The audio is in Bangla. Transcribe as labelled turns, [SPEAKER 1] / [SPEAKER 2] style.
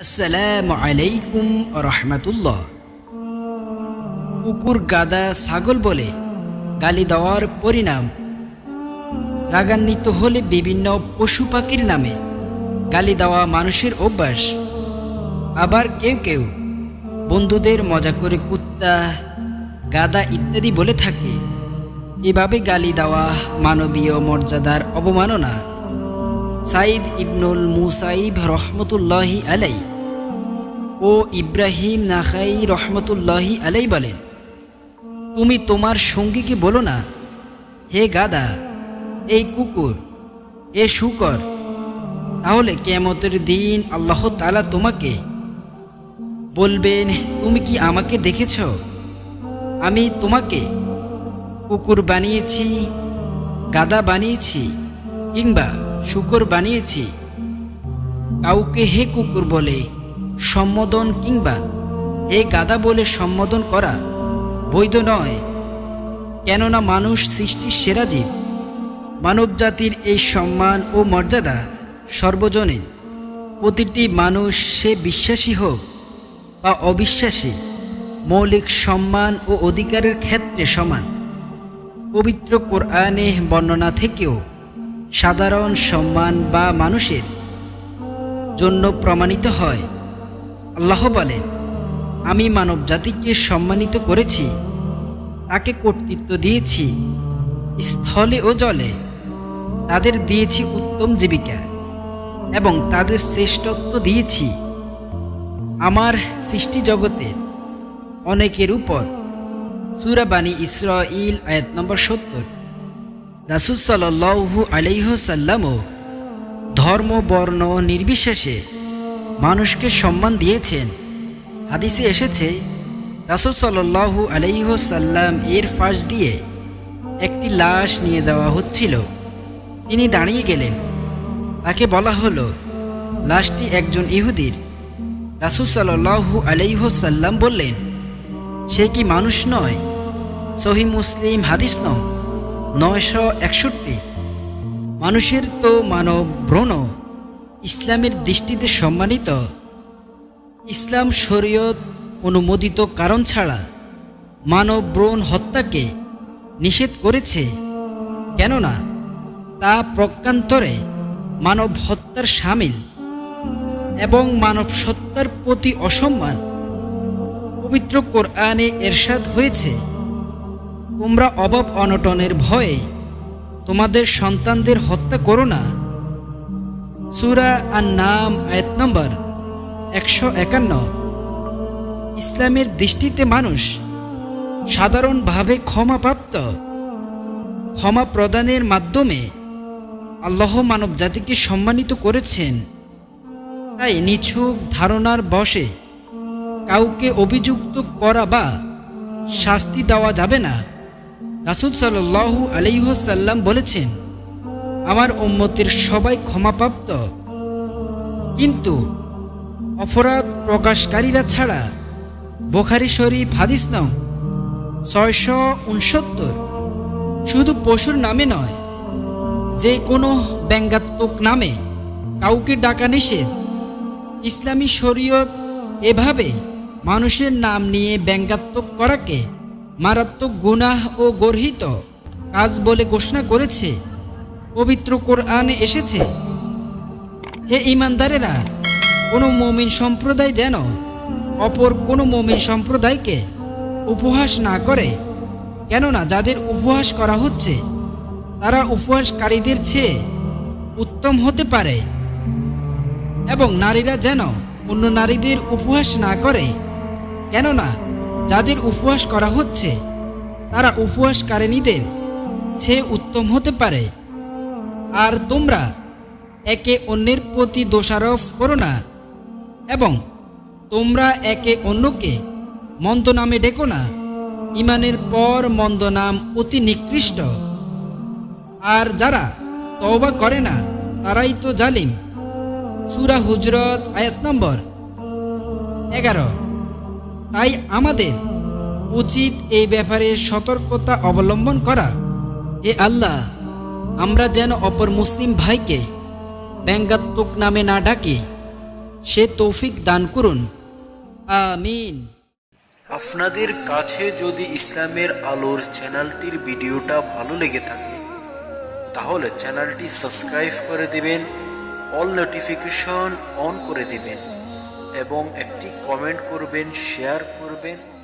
[SPEAKER 1] আসসালামু আলাইকুম রহমতুল্লাহ। কুকুর গাদা ছাগল বলে গালি দেওয়ার পরিণাম। রাগান্বিত হলে বিভিন্ন পশু পাখির নামে গালি দেওয়া মানুষের অভ্যাস। আবার কেউ কেউ বন্ধুদের মজা করে কুত্তা, গাদা ইত্যাদি বলে থাকে। এভাবে গালি দেওয়া মানবীয় মর্যাদার অবমাননা সাইদ ইবনুল মুসাইব রহমতুল্লাহি আলাই ও ইব্রাহিম নাখাই রহমতুল্লাহি আলাই বলেন, তুমি তোমার সঙ্গীকে বলো না, হে গাদা, এই কুকুর, এ শুকর, তাহলে কেমতের দিন আল্লাহ তালা তোমাকে বলবেন, তুমি কি আমাকে দেখেছ? আমি তোমাকে কুকুর বানিয়েছি, গাদা বানিয়েছি, কিংবা শুকর বানিয়েছি। কাউকে হে কুকুর বলে সম্বোধন কিংবা হে গাদা বলে সম্বোধন করা বৈধ নয়। কেননা মানুষ সৃষ্টির সেরা জীব। মানব জাতির এই সম্মান ও মর্যাদা সর্বজনীন। প্রতিটি মানুষ সে বিশ্বাসী হোক বা অবিশ্বাসী, মৌলিক সম্মান ও অধিকারের ক্ষেত্রে সমান। পবিত্র কোরআনে বর্ণনা থেকেও সাধারণ সম্মান বা মানুষের জন্য প্রমাণিত হয়। আল্লাহ বলেন, আমি মানব জাতিকে সম্মানিত করেছি, তাকে কর্তৃত্ব দিয়েছি, স্থলে ও জলে। তাদের দিয়েছি উত্তম জীবিকা এবং তাদের শ্রেষ্ঠত্ব দিয়েছি। আমার সৃষ্টি জগতে অনেকের উপর। সুরাবানী ইসরাইল আয়াত নম্বর সত্তর। রাসুল সাল্লু আলাইহসাল্লামও ধর্ম, বর্ণ নির্বিশেষে মানুষকে সম্মান দিয়েছেন। হাদিসে এসেছে, রাসুল সাল্লু আলাইহসাল্লাম এর ফাঁস দিয়ে একটি লাশ নিয়ে যাওয়া হচ্ছিল। তিনি দাঁড়িয়ে গেলেন। তাকে বলা হলো, লাশটি একজন ইহুদির। রাসুল সাল্লু আলাইহসাল্লাম বললেন, সে কি মানুষ নয়? সহি মুসলিম হাদিস নয়। নয়শো একষট্টি। মানুষের তো মানব ব্রণ ইসলামের দৃষ্টিতে সম্মানিত। ইসলাম শরীয়ত অনুমোদিত কারণ ছাড়া মানব ব্রণ হত্যাকে নিষেধ করেছে। কেননা তা প্রকান্তরে মানব হত্যার সামিল এবং মানব সত্তার প্রতি অসম্মান। পবিত্র কোরআনে এরশাদ হয়েছে। তোমরা অভাব অনটনের ভয়ে তোমাদের সন্তানদের হত্যা করো না। সুরা আর নাম আয়াত নম্বর একশো একান্ন। ইসলামের দৃষ্টিতে মানুষ সাধারণভাবে ক্ষমাপ্রাপ্ত, ক্ষমা প্রদানের মাধ্যমে আল্লাহ মানব জাতিকে সম্মানিত করেছেন। তাই নিছুক ধারণার বসে কাউকে অভিযুক্ত করা বা শাস্তি দেওয়া যাবে না। রাসুল সাল্লু আলাইহসাল্লাম বলেছেন, আমার উম্মতের সবাই ক্ষমাপ্রাপ্ত। কিন্তু অপরাধ প্রকাশকারীরা ছাড়া বোখারি শরীফ হাদিস নাও, ছয়শো উনসত্তর। শুধু পশুর নামে নয়, যে কোনো ব্যঙ্গাত্মক নামে কাউকে ডাকা নিষেধ। ইসলামী শরীয়ত এভাবে মানুষের নাম নিয়ে ব্যঙ্গাত্মক করাকে মারাত্মক গুনাহ ও গর্হিত কাজ বলে ঘোষণা করেছে। পবিত্র কোরআনে এসেছে, হে ইমানদারেরা কোনো মমিন সম্প্রদায় যেন অপর কোনো মমিন সম্প্রদায়কে উপহাস না করে, কেননা যাদের উপহাস করা হচ্ছে, তারা উপহাসকারীদের চেয়ে উত্তম হতে পারে এবং নারীরা যেন অন্য নারীদের উপহাস না করে, কেননা যাদের উপহাস করা হচ্ছে, তারা উপহাসকারিণীদের চেয়ে উত্তম হতে পারে। আর তোমরা একে অন্যের প্রতি দোষারোপ করো না, এবং তোমরা একে অন্যকে মন্দ নামে ডেকো না। ইমানের পর মন্দ নাম অতি নিকৃষ্ট। আর যারা তওবা করে না, তারাই তো জালিম। সুরা হুজরত আয়াত নম্বর এগারো। তাই আমাদের উচিত এই ব্যাপারে সতর্কতা অবলম্বন করা। এ আল্লাহ, আমরা যেন অপর মুসলিম ভাইকে ব্যঙ্গাত্মক নামে না ডাকি। সে তৌফিক দান করুন। আমিন।
[SPEAKER 2] আপনাদের কাছে যদি ইসলামের আলোর চ্যানেলটির ভিডিওটা ভালো লেগে থাকে, তাহলে চ্যানেলটি সাবস্ক্রাইব করে দিবেন, অল নোটিফিকেশন অন করে দিবেন। এবং একটি কমেন্ট করবেন শেয়ার করবেন।